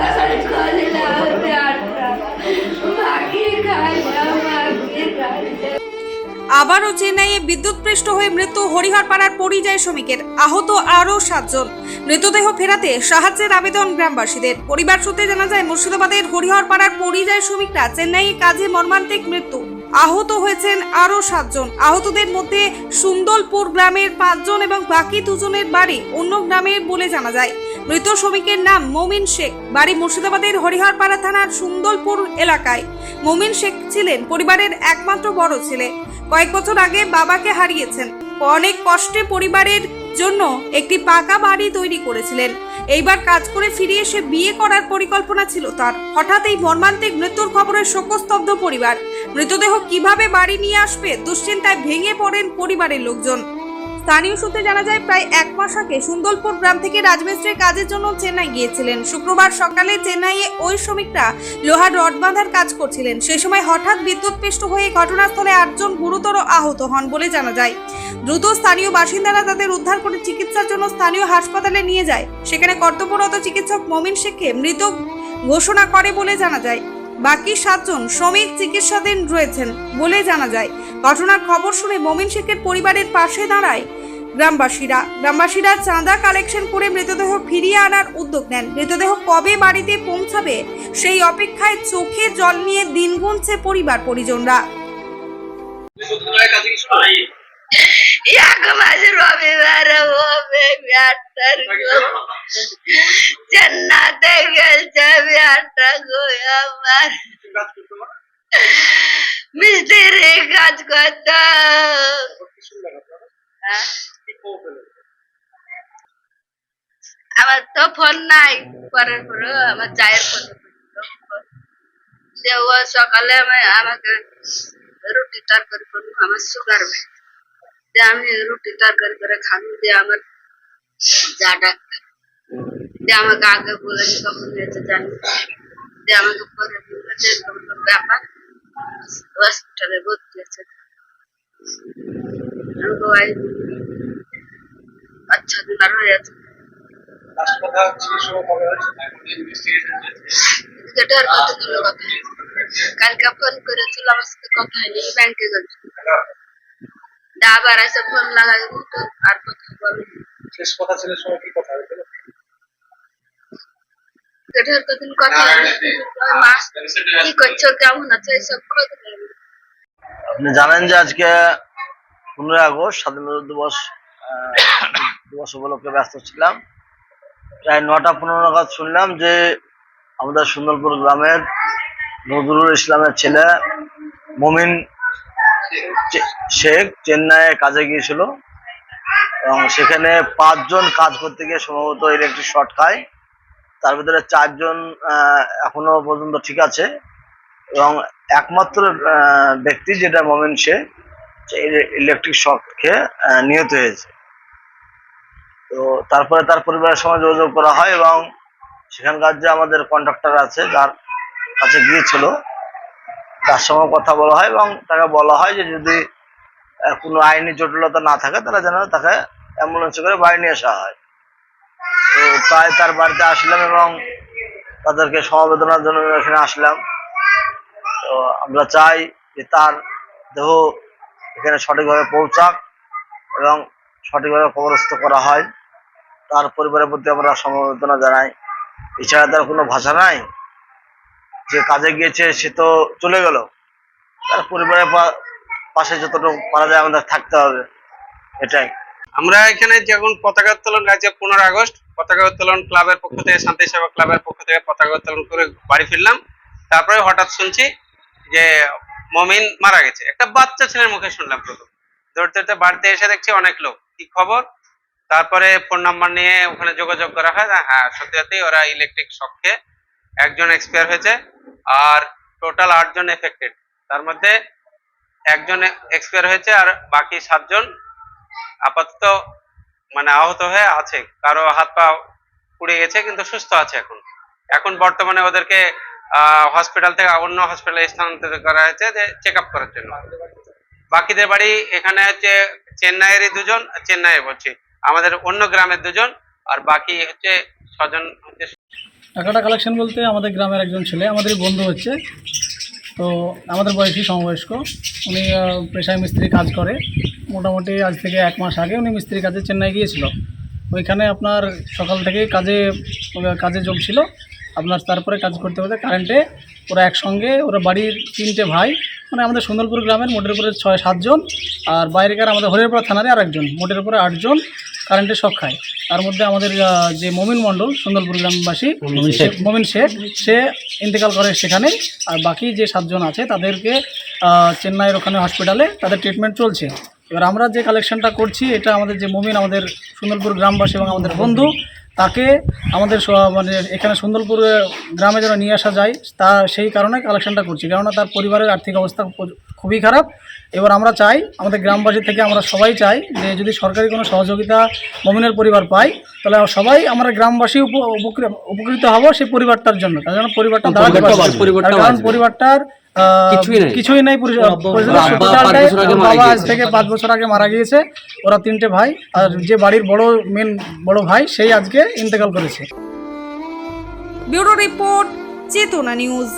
হসপিটালে আবারও চেন্নাইয়ে বিদ্যুৎপৃষ্ট হয়ে মৃত্যু হরিহরপাড়ার পরিযায়ী শ্রমিকের। আহত আরও সাতজন। মৃতদেহ ফেরাতে সাহায্যের আবেদন গ্রামবাসীদের। পরিবার সূত্রে জানা যায়, মুর্শিদাবাদের হরিহরপাড়ার পরিযায়ী শ্রমিকরা চেন্নাইয়ে কাজে মর্মান্তিক মৃত্যু। আহত হয়েছেন আরও সাতজন। আহতদের মধ্যে সুন্দরপুর গ্রামের পাঁচজন এবং বাকি দুজনের বাড়ি অন্য গ্রামের বলে জানা যায়। মৃত শ্রমিকের নাম মমিন শেখ। বাড়ি মুর্শিদাবাদের হরিহরপাড়া থানার সুন্দরপুর এলাকায়। মমিন শেখ ছিলেন পরিবারের একমাত্র বড় ছেলে। কয়েক বছর আগে বাবাকে হারিয়েছেন। অনেক কষ্টে পরিবারের জন্য একটি পাকা বাড়ি তৈরি করেছিলেন। এইবার কাজ করে ফিরে এসে বিয়ে করার পরিকল্পনা ছিল তার। হঠাৎ এই মর্মান্তিক মৃত্যুর খবরের শোকস্তব্ধ পরিবার। মৃতদেহ কীভাবে বাড়ি নিয়ে আসবে, দুশ্চিন্তায় ভেঙে পড়েন পরিবারের লোকজন। স্থানীয় সূত্রে জানা যায়, প্রায় এক মাস আগে সুন্দরপুর গ্রাম থেকে রাজমিস্ত্রির কাজের জন্য চেন্নাই গিয়েছিলেন। শুক্রবার সকালে চেন্নাইয়ে ওই শ্রমিকরা লোহার রড বাঁধার কাজ করছিলেন। সেই সময় হঠাৎ বিদ্যুৎপৃষ্ট হয়ে ঘটনাস্থলে আটজন গুরুতর আহত হন বলে জানা যায়। দ্রুত স্থানীয় বাসিন্দারা তাদের উদ্ধার করে চিকিৎসার জন্য স্থানীয় হাসপাতালে নিয়ে যায়। সেখানে কর্তব্যরত চিকিৎসক মমিন শেখকে মৃত ঘোষণা করে বলে জানা যায়। বাকি সাতজন শ্রমিক চিকিৎসাধীন রয়েছেন বলে জানা যায়। ঘটনার খবর শুনে মমিন শেখের পরিবারের পাশে দাঁড়ায় গ্রামবাসীরা। গ্রামবাসীরা চাঁদা কালেকশন করে মৃতদেহ ফিরিয়ে আনার উদ্যোগ নেন। মৃতদেহ কবে বাড়িতে পৌঁছাবে সেই অপেক্ষায় চোখে জল নিয়ে দিন গুনছে পরিবার পরিজনরা। গো। গেছে গো আমার মিস্ত্রি কাজ করত হ্যাঁ? আমার তো ফোন নাই, পরের পরে আমার চায়ের ফোন যে ও সকালে আমি- আমাকে রুটি তরকারি করব, আমার সুগার ভাই যে আমি রুটি তরকারি করে খাব, যে আমার যা ডাক্তার। যে আমাকে আগে বলেছে কখন হয়েছে জানি যে আমাকে পরে বলল যে এরকম এরকম ব্যাপার। হসপিটালে ভর্তি আছে আমি তো এই আচ্ছা দিনার হয়ে আছে এটার কত দিল কথা কালকে ফোন করেছিল আমার সাথে কথা হয়নি ব্যাংকে গেছে আবার এসে ফোন লাগাই আর কথা বলে শেষ কথা ছিল সময় কি কথা হয়েছিল? এটার কতদিন কথা হয়নি মা কি করছ কেমন আছো আপনি জানেন যে আজকে পনেরোই আগস্ট স্বাধীনতা দিবস দিবস উপলক্ষে ব্যস্ত ছিলাম। প্রায় নটা পনেরো নাগাদ শুনলাম যে আমাদের সুন্দরপুর গ্রামের নজরুল ইসলামের ছেলে মমিন শেখ চেন্নাইয়ে কাজে গিয়েছিল। এবং সেখানে পাঁচজন কাজ করতে গিয়ে সম্ভবত ইলেকট্রিক শর্ট খায়। তার ভিতরে চারজন এখনও পর্যন্ত ঠিক আছে। এবং একমাত্র ব্যক্তি যেটা মোমেন সে ইলেকট্রিক শক খেয়ে নিহত হয়েছে। তো তারপরে তার পরিবারের সঙ্গে যোগাযোগ করা হয় এবং সেখানকার যে আমাদের কন্ট্রাক্টর আছে, যার কাছে গিয়েছিল তার সঙ্গে কথা বলা হয় এবং তাকে বলা হয় যে যদি কোনো আইনি জটিলতা না থাকে, তাহলে যেন তাকে অ্যাম্বুলেন্সে করে বাড়ি নিয়ে আসা হয়। তো তাই তার বাড়িতে আসলাম এবং তাদেরকে সমবেদনার জন্য এখানে আসলাম। তো আমরা চাই যে তার দেহ এখানে সঠিকভাবে পৌঁছাক এবং সঠিকভাবে কবরস্থ করা হয়। তার পরিবারের প্রতি আমরা সমবেদনা জানাই। এছাড়া তার কোনো ভাষা নাই। যে কাজে গিয়েছে, সে তো চলে গেল। তার পরিবারের পাশে যতটুকু পারা যায় আমাদের থাকতে হবে। এটাই। আমরা এখানে যখন পতাকা উত্তোলন আজ পনেরো আগস্ট, পতাকা উত্তোলন ক্লাবের পক্ষ থেকে, শান্তি সেবা ক্লাবের পক্ষ থেকে পতাকা উত্তোলন করে বাড়ি ফিরলাম। তারপরে হঠাৎ শুনছি যে মমিন মারা গেছে। একটা বাচ্চা ছেলের মুখে শুনলাম প্রথম। দৌড়তে দৌড়তে বাড়িতে এসে দেখছি অনেক লোক। কি খবর? তারপরে ফোন নাম্বার নিয়ে ওখানে যোগাযোগ করা হয়। হ্যাঁ সত্যি সত্যি ওরা ইলেকট্রিক শককে একজন এক্সপায়ার হয়েছে আর টোটাল আটজন এফেক্টেড তার মধ্যে একজন এক্সপায়ার হয়েছে আর বাকি সাতজন আপাতত মানে আহত হয়ে আছে। কারও হাত পা পুড়ে গেছে, কিন্তু সুস্থ আছে এখন। এখন বর্তমানে ওদেরকে হসপিটাল থেকে অন্য হসপিটালে স্থানান্তরিত করা হয়েছে যে চেক আপ করার জন্য। বাকিদের বাড়ি এখানে হচ্ছে চেন্নাইয়েরই দুজন চেন্নাইয়ে বলছি। আমাদের অন্য গ্রামের দুজন, আর বাকি হচ্ছে ছজন হচ্ছে টাকাটা কালেকশন বলতে আমাদের গ্রামের একজন ছেলে, আমাদের বন্ধু হচ্ছে। তো আমাদের বয়সী সমবয়স্ক, উনি পেশায় মিস্ত্রি কাজ করে। মোটামুটি আজ থেকে এক মাস আগে উনি মিস্ত্রি কাজে চেন্নাই গিয়েছিল। ওইখানে আপনার সকাল থেকেই কাজে কাজে যোগ ছিল। আপনার তারপরে কাজ করতে করতে কারেন্টে ওরা একসঙ্গে, ওরা বাড়ির তিনটে ভাই মানে আমাদের সুন্দরপুর গ্রামের মোটের উপরে ছয়, সাতজন, আর বাইরেকার আমাদের হরিয়ারপাড়া থানারে আর একজন মোটের উপরে আটজন। কারেন্টে শখ খায়। তার মধ্যে আমাদের যে মমিন মণ্ডল সুন্দরপুর গ্রামবাসী মমিন শেখ। সে ইন্তেকাল করে সেখানে আর বাকি যে সাতজন আছে তাদেরকে চেন্নাইয়ের ওখানে হসপিটালে তাদের ট্রিটমেন্ট চলছে। এবার আমরা যে কালেকশনটা করছি এটা আমাদের যে মমিন আমাদের সুন্দরপুর গ্রামবাসী এবং আমাদের বন্ধু তাকে আমাদের মানে এখানে সুন্দরপুর গ্রামে যেন নিয়ে আসা যায় তা সেই কারণে কালেকশনটা করছি। কেননা তার পরিবারের আর্থিক অবস্থা খুবই খারাপ। এবার আমরা চাই আমাদের গ্রামবাসী থেকে আমরা সবাই চাই যে যদি সরকারি কোনো সহযোগিতা মমিনের পরিবার পাই তাহলে সবাই আমরা গ্রামবাসী উপ- উপকৃত হব সেই পরিবারটার জন্য। কারণ পরিবারটা দাঁড়াতে পারছে কারণ পরিবারটার আহ, কিছুই নেই। বাবা আজ থেকে পাঁচ বছর আগে মারা গিয়েছে। ওরা তিনটে ভাই আর যে বাড়ির বড় মেন বড় ভাই সেই আজকে ইন্তেকাল করেছে। Bureau report Chetana news.